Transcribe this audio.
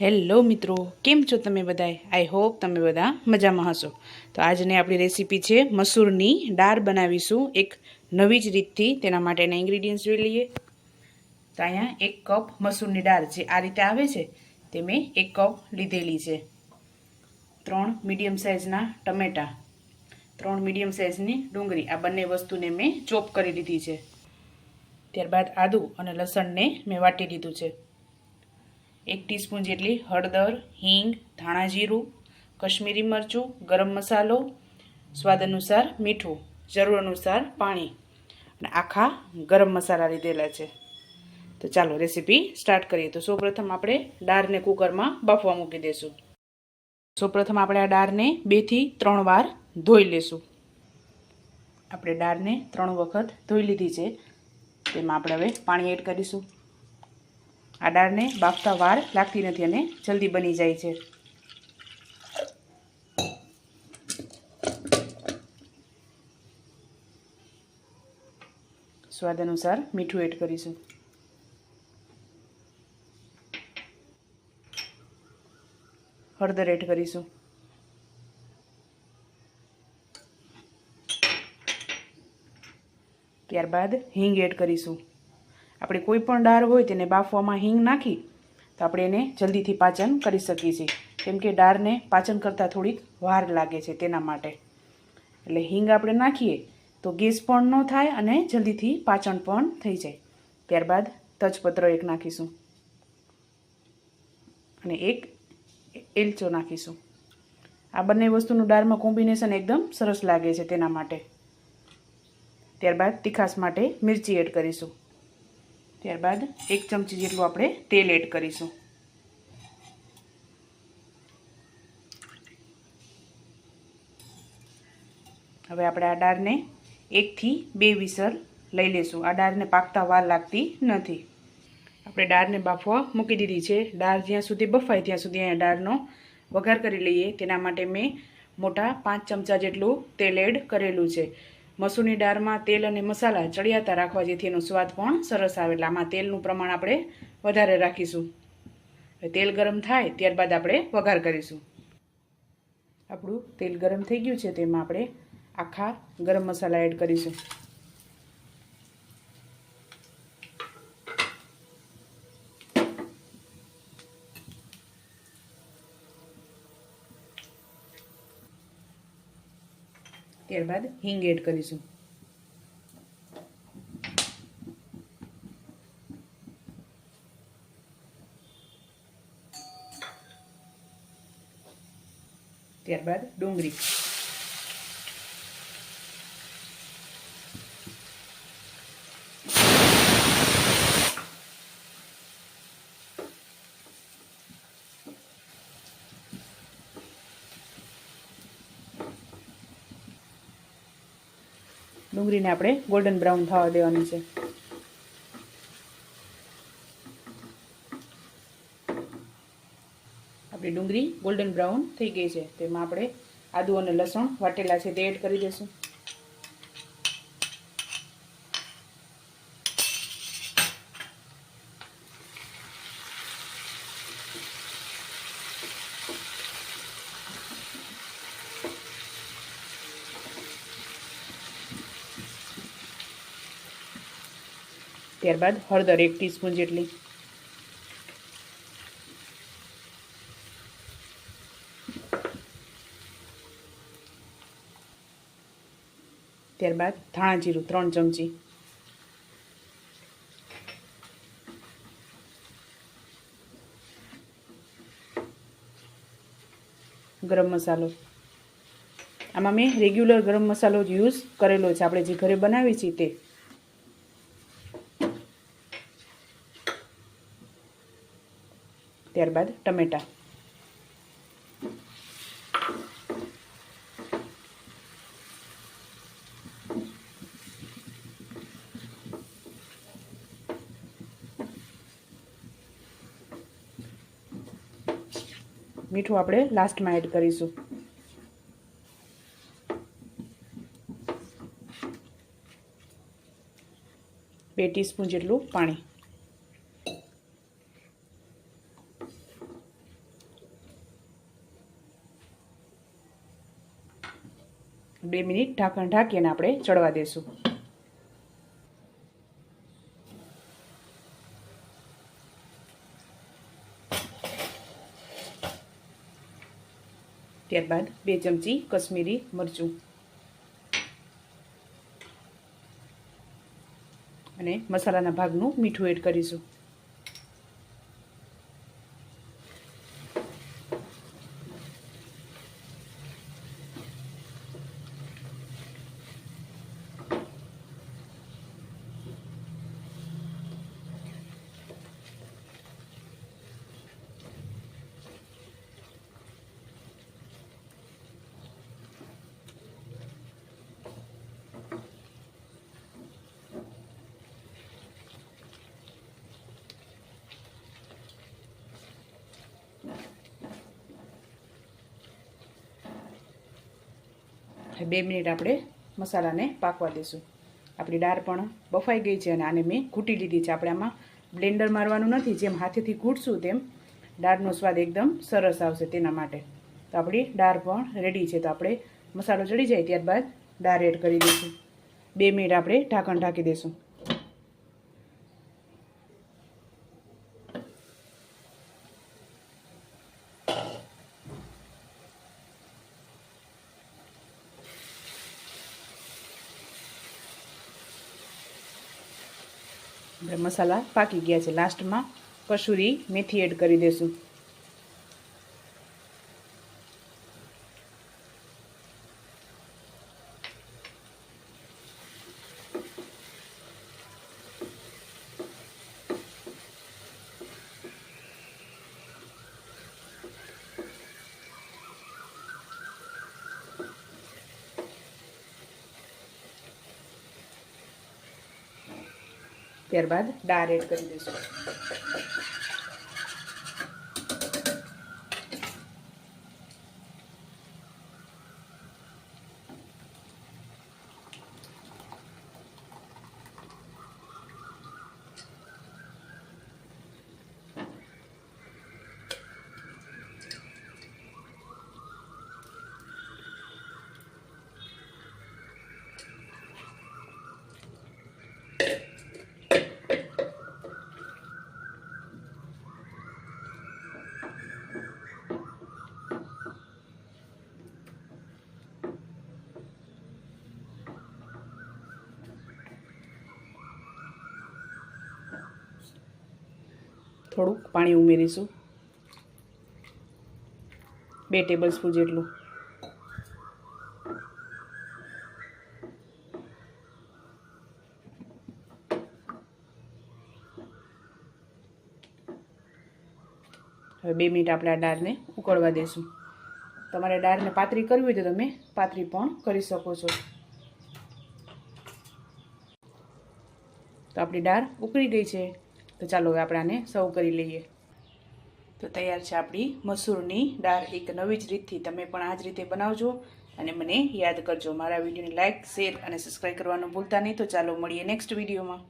Hello મિત્રો, કેમ છો તમે બધાય? આઈ હોપ તમે બધા મજામાં હશો. તો આજની આપણી રેસીપી છે મસૂરની દાળ બનાવીશું એક નવી જ રીતથી. તેના માટેના ઇન્ગ્રીડિયન્ટ્સ જોઈ લઈએ. તો અહીંયા એક કપ મસૂરની દાળ જે આ રીતે આવે છે, તે મેં એક કપ લીધેલી છે. ત્રણ મીડિયમ સાઇઝના ટમેટાં, ત્રણ મીડિયમ સાઇઝની ડુંગળી. આ બંને વસ્તુને મેં ચોપ કરી લીધી છે. ત્યારબાદ આદુ અને લસણને મેં વાટી લીધું છે. એક ટીસ્પૂન જેટલી હળદર, હિંગ, ધાણા જીરું, કશ્મીરી મરચું, ગરમ મસાલો, સ્વાદ અનુસાર મીઠું, જરૂર અનુસાર પાણી અને આખા ગરમ મસાલા લીધેલા છે. તો ચાલો રેસીપી સ્ટાર્ટ કરીએ. તો સૌપ્રથમ આપણે દાળને કુકરમાં બાફવા મૂકી દઈશું સૌપ્રથમ આપણે આ દાળને બેથી ત્રણ વાર ધોઈ લેશું. આપણે દાળને ત્રણ વખત ધોઈ લીધી છે. તેમાં આપણે હવે પાણી એડ કરીશું. આ દાળને બાફતા વાર લાગતી નથી અને જલ્દી બની જાય છે. સ્વાદ અનુસાર મીઠું એડ કરીશું. હળદર એડ કરીશું. ત્યારબાદ હિંગ એડ કરીશું. આપણે કોઈ પણ દાળ હોય તેને બાફવામાં હિંગ નાખી, તો આપણે એને જલ્દીથી પાચન કરી શકીએ છીએ. કેમ કે દાળને પાચન કરતાં થોડીક વાર લાગે છે તેના માટે. એટલે હિંગ આપણે નાખીએ, તો ગેસ પણ ન થાય અને જલ્દીથી પાચન પણ થઈ જાય. ત્યારબાદ તજપત્ર એક નાખીશું. અને એક એલચો નાખીશું. આ બંને વસ્તુનું દાળમાં કોમ્બિનેશન એકદમ સરસ લાગે છે તેના માટે. ત્યારબાદ તીખાસ માટે મિરચી એડ કરીશું. ત્યારબાદ એક ચમચી જેટલું આપણે તેલ એડ કરીશું. હવે આપણે આ દાળને એકથી બે વિસર લઈ લેશું. આ દાળને પાકતા વાર લાગતી નથી. આપણે દાળને બાફવા મૂકી દીધી છે. દાળ જ્યાં સુધી બફાય ત્યાં સુધી અહીંયા દાળનો વઘાર કરી લઈએ. તેના માટે મેં મોટા પાંચ ચમચા જેટલું તેલ એડ કરેલું છે. મસૂરની દાળમાં તેલ અને મસાલા ચડિયાતા રાખવા જેથી એનો સ્વાદ પણ સરસ આવે એટલે આમાં તેલનું પ્રમાણ આપણે વધારે રાખીશું. તેલ ગરમ થાય ત્યારબાદ આપણે વઘાર કરીશું. આપણું તેલ ગરમ થઈ ગયું છે તેમાં આપણે આખા ગરમ મસાલા એડ કરીશું. ત્યારબાદ હિંગ એડ કરીશું. ત્યારબાદ ડુંગળી. ડુંગળીને આપણે ગોલ્ડન બ્રાઉન થવા દેવાની છે. આપણી ડુંગળી ગોલ્ડન બ્રાઉન થઈ ગઈ છે. તેમાં આપણે આદુ અને લસણ વાટેલા છે તે એડ કરી દઈશું. ત્યારબાદ હળદર એક ટીસ્પૂન જેટલી. ત્યારબાદ ધાણા જીરું ત્રણ ચમચી. ગરમ મસાલો. આમાં મેં રેગ્યુલર ગરમ મસાલો જ યુઝ કરેલો છે. આપણે જે ઘરે બનાવીએ છીએ તે ત્યારબાદ ટમેટા. મીઠું આપણે લાસ્ટમાં એડ કરીશું. બે ટીસ્પૂન જેટલું પાણી. બે મિનિટ ઢાંકણ ઢાંકી અને આપણે ચડવા દેશું. ત્યારબાદ બે ચમચી કશ્મીરી મરચું. અને મસાલાના ભાગનું મીઠું એડ કરીશું. બે મિનિટ આપણે મસાલાને પાકવા દઈશું આપણી દાળ પણ બફાઈ ગઈ છે અને આને મેં કૂટી લીધી છે. આપણે આમાં બ્લેન્ડર મારવાનું નથી, જેમ હાથેથી ઘૂંટશું તેમ દાળનો સ્વાદ એકદમ સરસ આવશે તેના માટે. તો આપણી દાળ પણ રેડી છે. તો આપણે મસાલો ચડી જાય ત્યારબાદ દાળ એડ કરી દઈશું. બે મિનિટ આપણે ઢાંકણ ઢાંકી દઈશું. મસાલા પાકી ગયા છે. લાસ્ટમાં કસૂરી મેથી એડ કરી દઈશું ત્યારબાદ દાળ એડ કરી દઈશું. થોડુંક પાણી ઉમેરીશું. બે ટેબલ સ્પૂન જેટલું. હવે બે મિનિટ આપણે આ દાળને ઉકળવા દઈશું તમારે દાળને પાતળી કરવી હોય તો તમે પાતળી પણ કરી શકો છો. તો આપણી દાળ ઉકળી ગઈ છે. તો ચાલો હવે આપણે આને સર્વ કરી લઈએ. તો તૈયાર છે આપણી મસૂરની દાળ. એક નવી જ રીતથી તમે પણ આ જ રીતે બનાવજો અને મને યાદ કરજો. મારા વિડીયોને લાઇક શેર અને સબસ્ક્રાઈબ કરવાનું ભૂલતા નહીં. તો ચાલો મળીએ નેક્સ્ટ વિડીયોમાં.